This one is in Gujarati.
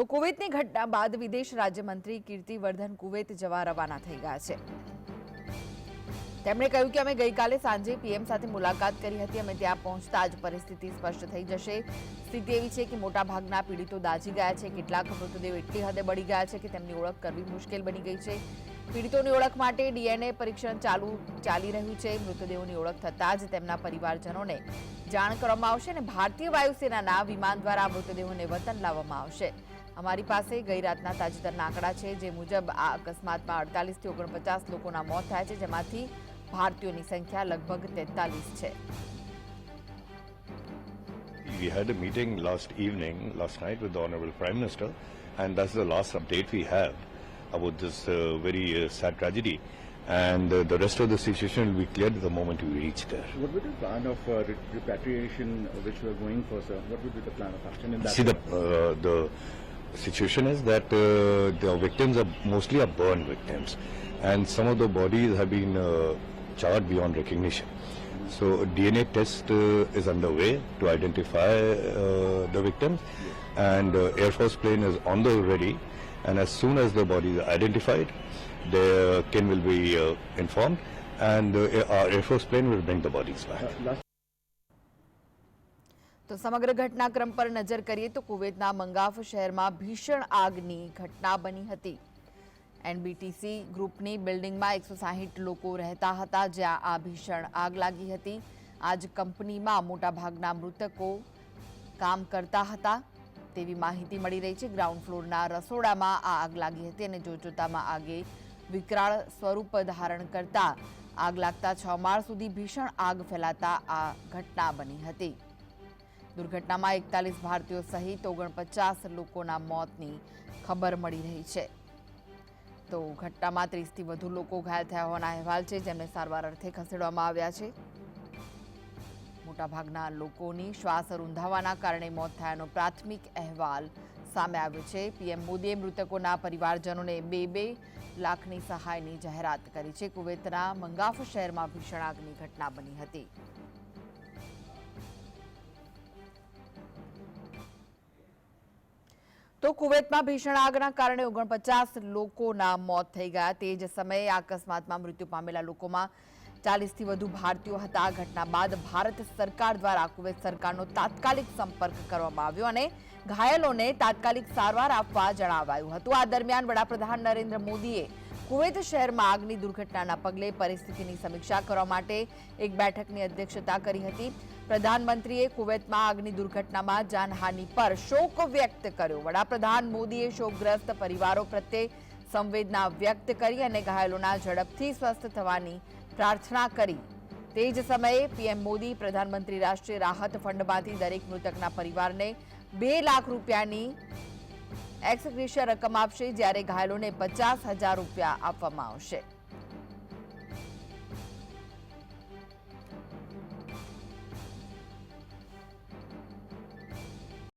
તો કુવૈતની ઘટના બાદ વિદેશ રાજ્યમંત્રી કીર્તિવર્ધન કુવૈત જવા રવાના થઈ ગયા છે. તેમણે કહ્યું કે અમે ગઈકાલે સાંજે પીએમ સાથે મુલાકાત કરી હતી. અમે ત્યાં પહોંચતા જ પરિસ્થિતિ સ્પષ્ટ થઈ જશે. સ્થિતિ એવી છે કે મોટાભાગના પીડિતો દાઝી ગયા છે. કેટલાક મૃતદેહ એટલી હદે બળી ગયા છે કે તેમની ઓળખ કરવી મુશ્કેલ બની ગઈ છે. પીડિતોની ઓળખ માટે ડીએનએ પરીક્ષણ ચાલુ ચાલી રહ્યું છે. મૃતદેહોની ઓળખ થતાં જ તેમના પરિવારજનોને જાણ કરવામાં આવશે અને ભારતીય વાયુસેનાના વિમાન દ્વારા મૃતદેહોને વતન લાવવામાં આવશે. અમારી પાસે ગઈ રાતના તાજેતરના આંકડા છે જે મુજબ આ અકસ્માતમાં અડતાલીસથી ઓગણપચાસ લોકોના મોત થયા છે જેમાંથી ભારતીયોની સંખ્યા લગભગ તેતાલીસ છે We had a meeting last evening, last night, with the Honorable Prime Minister, and that's the last update we have about this uh, very uh, sad tragedy. And uh, the rest of the situation will be cleared the moment we reach there. What would be the plan of uh, repatriation uh, which we are going for, sir? What would be the plan of action in that? See, the uh, the situation is that uh, the victims are mostly are burn victims, and some of the bodies have been uh, charred beyond recognition. So DNA test uh, is underway to identify uh, the victims, and uh, Air Force plane is on the ready. And as soon as the bodies are identified, the kin will be uh, informed, and uh, our Air Force plane will bring the bodies back. તો સમગ્ર ઘટનાક્રમ પર નજર કરીએ તો કુવૈતના મંગાફ શહેરમાં ભીષણ આગની ઘટના બની હતી. એનબીટીસી ગ્રુપની બિલ્ડિંગમાં એકસો સાહીઠ લોકો રહેતા હતા જ્યાં આ ભીષણ આગ લાગી હતી. આજ કંપનીમાં મોટાભાગના મૃતકો કામ કરતા હતા. તેવી માહિતી મળી રહી છે. ગ્રાઉન્ડ ફ્લોરના રસોડામાં આ આગ લાગી હતી અને જોતજોતામાં આગે વિકરાળ સ્વરૂપ ધારણ કરતા આગ લાગતા છ માળ સુધી ભીષણ આગ ફેલાતા આ ઘટના બની હતી. દુર્ઘટનામાં એકતાલીસ ભારતીયો સહિત ઓગણપચાસ લોકોના મોતની ખબર મળી રહી છે. તો ઘટનામાં ત્રીસથી વધુ લોકો ઘાયલ થયા હોવાના અહેવાલ છે, જેમને સારવાર અર્થે ખસેડવામાં આવ્યા છે. મોટાભાગના લોકોની શ્વાસ રૂંધાવાના કારણે મોત થયાનો પ્રાથમિક અહેવાલ સામે આવ્યો છે. પીએમ મોદીએ મૃતકોના પરિવારજનોને બે બે લાખની સહાયની જાહેરાત કરી છે. કુવૈતના મંગાફ શહેરમાં ભીષણ આગની ઘટના બની હતી. તો કુવૈતમાં ભીષણ આગના કારણે ઓગણપચાસ લોકોના મોત થઈ ગયા. તે જ સમયે અકસ્માતમાં મૃત્યુ પામેલા લોકોમાં ચાલીસથી વધુ ભારતીયો હતા. આ ઘટના બાદ ભારત સરકાર દ્વારા કુવૈત સરકારનો તાત્કાલિક સંપર્ક કરવામાં આવ્યો અને ઘાયલોને તાત્કાલિક સારવાર આપવા જણાવાયું હતું. આ દરમિયાન વડાપ્રધાન નરેન્દ્ર મોદીએ કુવૈત શહેરમાં આગની દુર્ઘટનાના પગલે પરિસ્થિતિની સમીક્ષા કરવા માટે એક બેઠકની અધ્યક્ષતા કરી હતી. પ્રધાનમંત્રીએ કુવૈતમાં આગની દુર્ઘટનામાં જાનહાનિ પર શોક વ્યક્ત કર્યો. વડાપ્રધાન મોદીએ શોકગ્રસ્ત પરિવારો પ્રત્યે સંવેદના વ્યક્ત કરી અને ઘાયલોના ઝડપથી સ્વસ્થ થવાની પ્રાર્થના કરી. તે જ સમયે પીએમ મોદી પ્રધાનમંત્રી રાષ્ટ્રીય રાહત ફંડમાંથી દરેક મૃતકના પરિવારને બે લાખ રૂપિયાની એક્સગ્રેશિયા રકમ આપશે જ્યારે ઘાયલોને પચાસ હજાર રૂપિયા આપવામાં આવશે.